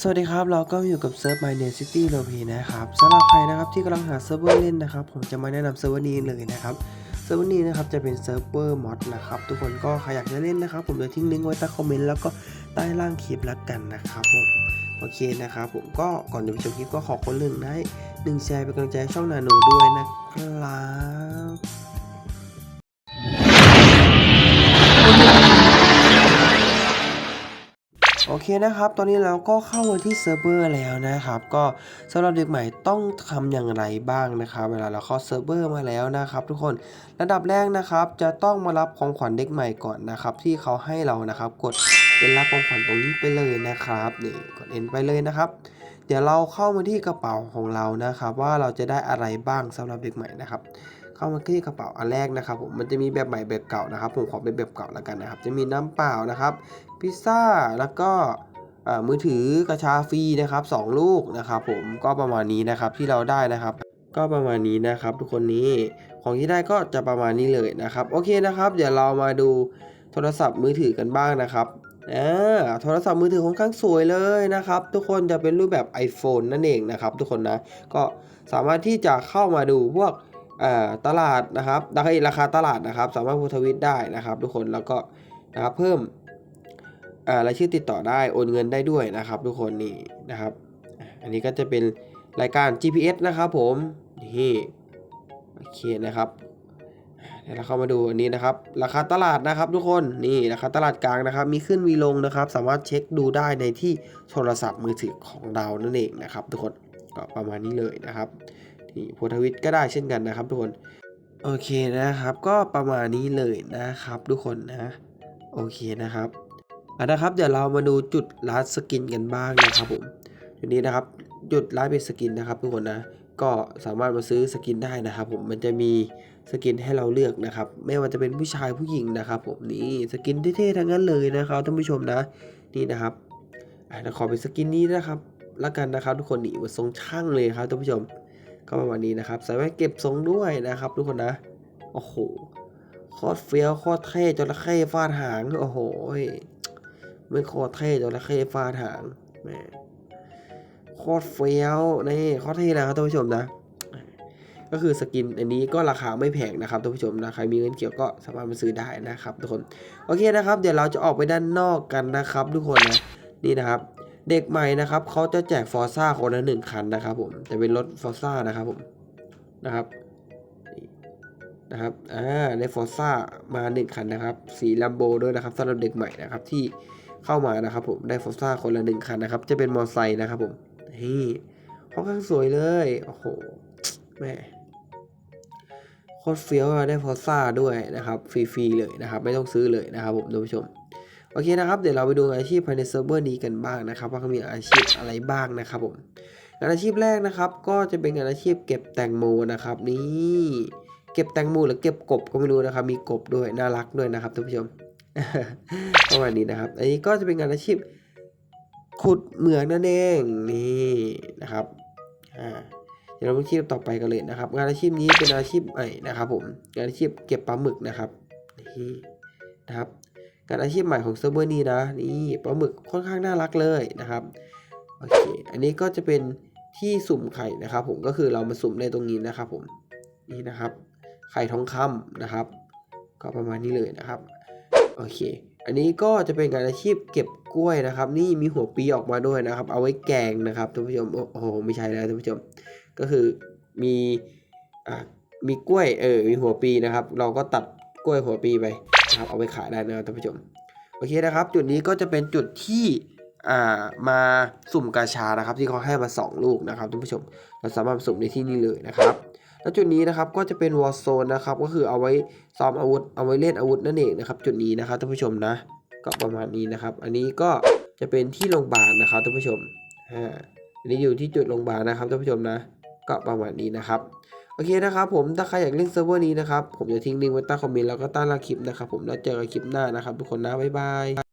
สวัสดีครับ เราก็อยู่กับเซิร์ฟ My Name City l o p นะครับสำหรับใครนะครับที่กำลังหาเซิร์ฟเวอร์เล่นนะครับ ผมจะมาแนะนำเซิร์ฟเวอร์นี้เลยนะครับ เซิร์ฟเวอร์นี้นะครับจะเป็นเซิร์ฟเวอร์มอดนะครับ ทุกคนก็ใครอยากจะเล่นนะครับ ผมจะทิ้งลิงก์ไว้ใต้คอมเมนต์แล้วก็ใต้ล่างคลิปแล้วกันนะครับผมโอเคนะครับผมก็ก่อนจะไปชมคลิปก็ขอคนหนึ่งนะให้หนึ่งแชร์เป็นกำลังใจช่องนาโนด้วยนะครับ โอเคนะครับ ตอนนี้เราก็เข้ามาที่เซิร์ฟเวอร์แล้วนะครับ ก็สำหรับเด็กใหม่ต้องทำอย่างไรบ้างนะครับ เวลาเราเข้าเซิร์ฟเวอร์มาแล้วนะครับ ทุกคน ระดับแรกนะครับ จะต้องมารับของขวัญเด็กใหม่ก่อนนะครับ ที่เขาให้เรานะครับ กดเป็นรับของขวัญตรงนี้ไปเลยนะครับ นี่กดเอ็นไปเลยนะครับ เดี๋ยวเราเข้ามาที่กระเป๋าของเรานะครับ ว่าเราจะได้อะไรบ้างสำหรับเด็กใหม่นะครับ เข้ามาที่กระเป๋าอันแรกนะครับผมมันจะมีแบบใหม่แบบเก่านะครับ ผมขอเป็นแบบเก่าแล้วกันนะครับ จะมีน้ำเปล่านะครับพิซซ่าแล้วก็มือถือกระชาฟรีนะครับสองลูกนะครับผมก็ประมาณนี้นะครับที่เราได้นะครับ ก็ประมาณนี้นะครับทุกคนนี้ของที่ได้ก็จะประมาณนี้เลยนะครับ โอเคนะครับ เดี๋ยวเรามาดูโทรศัพท์มือถือกันบ้างนะครับอ่าโทรศัพท์มือถือค่อนข้างสวยเลยนะครับ ทุกคนจะเป็นรูปแบบ iPhone นั่นเองนะครับ ทุกคนนะก็สามารถที่จะเข้ามาดูพวก ตลาดนะครับราคาราคาตลาดนะครับ สามารถพูดทวิตได้นะครับ ทุกคนแล้วก็นะครับเพิ่มอ่ารายชื่อติดต่อได้โอนเงินได้ด้วยนะครับ ทุกคนนี่นะครับ อันนี้ก็จะเป็นรายการ GPS นะครับผมนี่โอเคนะครับเดี๋ยวเราเข้ามาดูอันนี้นะครับ ราคาตลาดนะครับ ทุกคนนี่ราคาตลาดกลางนะครับ มีขึ้นมีลงนะครับ สามารถเช็คดูได้ในที่โทรศัพท์มือถือของเรานั่นเองนะครับ ทุกคนก็ประมาณนี้เลยนะครับ นี่โพทวิตก็ได้เช่นกันนะครับทุกคนโอเคนะครับก็ประมาณนี้เลยนะครับทุกคนนะโอเคนะครับอะนะครับ เดี๋ยวเรามาดูจุดร้านสกินกันบ้างนะครับผมจุดนี้นะครับจุดร้านเป็นสกินนะครับ ทุกคนนะก็สามารถมาซื้อสกินได้นะครับ ผมมันจะมีสกินให้เราเลือกนะครับ ไม่ว่าจะเป็นผู้ชายผู้หญิงนะครับ ผมนี่สกินเท่ๆทั้งนั้นเลยนะครับท่านผู้ชมนะนี่นะครับอะขอเป็นสกินนี้นะครับละกันนะครับ ทุกคนนี่มันทรงช่างเลยครับท่านผู้ชม ก็ประมาณนี้นะครับสามารถเก็บทรงด้วยนะครับ ทุกคนนะโอ้โหโคตรเฟี้ยวโคตรเท่จระเข้ฟาดหางโอ้โหไม่โคตรเท่จระเข้ฟาดหางแหมโคตรเฟี้ยวนี่โคตรเท่นะครับท่านผู้ชมนะก็คือสกินอันนี้ก็ราคาไม่แพงนะครับท่านผู้ชมนะใครมีเงินเกี่ยวก็สามารถมาซื้อได้นะครับทุกคนโอเคนะครับ เดี๋ยวเราจะออกไปด้านนอกกันนะครับ ทุกคนนะนี่นะครับ เด็กใหม่นะครับเขาจะแจกฟอร์ซ่าคนละหนึ่งคันนะครับผมจะเป็นรถฟอร์ซ่านะครับผมนะครับนะครับอ่าในฟอร์ซ่ามาหนึ่งคันนะครับสีลัมโบด้วยนะครับสำหรับเด็กใหม่นะครับที่เข้ามานะครับผมได้ฟอร์ซ่าคนละหนึ่งคันนะครับจะเป็นมอไซค์นะครับผมนี่ค่อนข้างสวยเลยโอ้โหแม่โคตรเฟี้ยวอะได้ฟอร์ซ่าด้วยนะครับฟรีๆเลยนะครับ ไม่ต้องซื้อเลยนะครับผมท่านผู้ชม โอเคนะครับ เดี๋ยวเราไปดูอาชีพภายในเซิร์ฟเวอร์นี้กันบ้างนะครับ ว่าเขามีอาชีพอะไรบ้างนะครับผมงานอาชีพแรกนะครับ ก็จะเป็นงานอาชีพเก็บแตงโมนะครับ นี่เก็บแตงโมหรือเก็บกบก็ไม่รู้นะครับ มีกบด้วยน่ารักด้วยนะครับท่านผู้ชมประมาณนี้นะครับ อันนี้ก็จะเป็นงานอาชีพขุดเหมืองนั่นเองนี่นะครับอ่าเดี๋ยวเราไปอาชีพต่อไปกันเลยนะครับ งานอาชีพนี้เป็นอาชีพใหม่นะครับ ผมงานอาชีพเก็บปลาหมึกนะครับนี่นะครับ งานอาชีพใหม่ของเซิร์ฟเวอร์นี้นะนี่ปลาหมึกค่อนข้างน่ารักเลยนะครับโอเคอันนี้ก็จะเป็นที่สุ่มไข่นะครับผมก็คือเรามาสุ่มในตรงนี้นะครับผมนี่นะครับ ไข่ทองคำนะครับ ก็ประมาณนี้เลยนะครับโอเค อันนี้ก็จะเป็นการอาชีพเก็บกล้วยนะครับ นี่มีหัวปีออกมาด้วยนะครับ เอาไว้แกงนะครับท่านผู้ชมโอ้โหไม่ใช่แล้วท่านผู้ชม ก็คือมีอ่ามีกล้วยเออมีหัวปีนะครับ เราก็ตัดกล้วยหัวปีไป นะครับเอาไปขายได้นะครับท่านผู้ชมโอเคนะครับ จุดนี้ก็จะเป็นจุดที่อ่ามาสุ่มกาชานะครับ ที่เขาให้มา 2 ลูกนะครับท่านผู้ชม เราสามารถสุ่มในที่นี่เลยนะครับแล้วจุดนี้นะครับก็จะเป็นวอ r z โซนนะครับก็คือเอาไว้ซ้อมอาวุธเอาไว้เล่นอาวุธนั่นเองนะครับ จุดนี้นะครับท่านผู้ชมนะก็ประมาณนี้นะครับ อันนี้ก็จะเป็นที่โรงพยาบาลนะครับท่านผู้ชมอ่าอันนี้อยู่ที่จุดโรงพยาบาลนะครับท่านผู้ชมนะ ก็ประมาณนี้นะครับ โอเคนะครับผมถ้าใครอยากเล่นเซิร์ฟเวอร์นี้นะครับ ผมจะทิ้งลิงก์ไว้ใต้คอมเมนต์แล้วก็ใต้ละคลิปนะครับผมแล้วเจอกันคลิปหน้านะครับทุกคนนะบ๊ายบาย